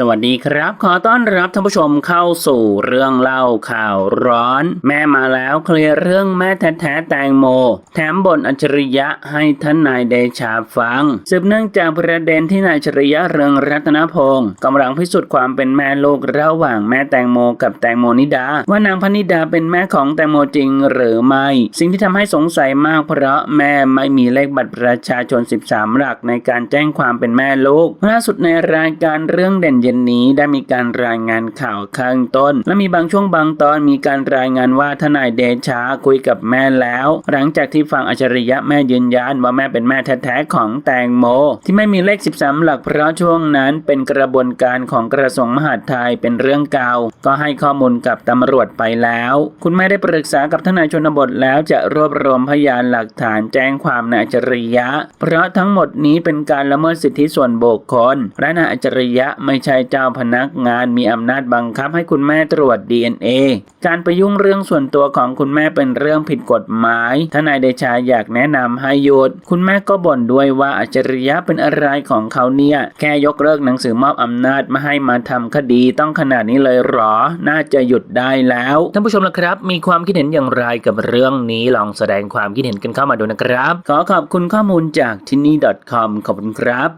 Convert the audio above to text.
สวัสดีครับ ขอต้อนรับท่านผู้ชมเข้าสู่เรื่องเล่าข่าวร้อน แม่มาแล้วเคลียร์เรื่องแม่แท้ๆแตงโม แถมบนอัจฉริยะให้ท่านนายเดชาฟัง สืบเนื่องจากประเด็นที่นายอัจฉริยะเรืองรัตนพงศ์กำลังพิสูจน์ความเป็นแม่ลูกระหว่างแม่แตงโมกับแตงโมนิดา ว่านางพนิดาเป็นแม่ของแตงโมจริงหรือไม่ สิ่งที่ทำให้สงสัยมากเพราะแม่ไม่มีเลขบัตรประชาชน 13 หลักในการแจ้งความเป็นแม่ลูกล่าสุดในรายการเรื่องเด่นย็นนี้ได้มีการรายงานข่าวข้างต้น และมีบางช่วงบางตอนมีการรายงานว่าทนายเดชาคุยกับแม่แล้ว หลังจากที่ฟังอัจฉริยะแม่ยืนยันว่าแม่เป็นแม่แท้ๆของแตงโม ที่ไม่มีเลข 13 หลักเพราะช่วงนั้นเป็นกระบวนการของกระทรวงมหาดไทยเป็นเรื่องเก่าก็ให้ข้อมูลกับตำรวจไปแล้ว คุณแม่ได้ปรึกษากับทนายชนบทแล้วจะรวบรวมพยานหลักฐานแจ้งความนายอัจฉริยะ เพราะทั้งหมดนี้เป็นการละเมิดสิทธิส่วนบุคคลและนายอัจฉริยะไม่ใช่เจ้าพนักงานมีอำนาจบังคับให้คุณแม่ตรวจ DNA การไปยุ่งเรื่องส่วนตัวของคุณแม่เป็นเรื่องผิดกฎหมายทนายเดชาอยากแนะนำให้หยุดคุณแม่ก็บ่นด้วยว่าอัจฉริยะเป็นอะไรของเขาเนี่ยแค่ยกเลิกหนังสือมอบอำนาจม่ให้มาทำคดีต้องขนาดนี้เลยหรอ น่าจะหยุดได้แล้วท่านผู้ชมละครับ มีความคิดเห็นอย่างไรกับเรื่องนี้ลองแสดงความคิดเห็นกันเข้ามาดูนะครับ ขอขอบคุณข้อมูลจากที่นี่ .com ขอบคุณครับ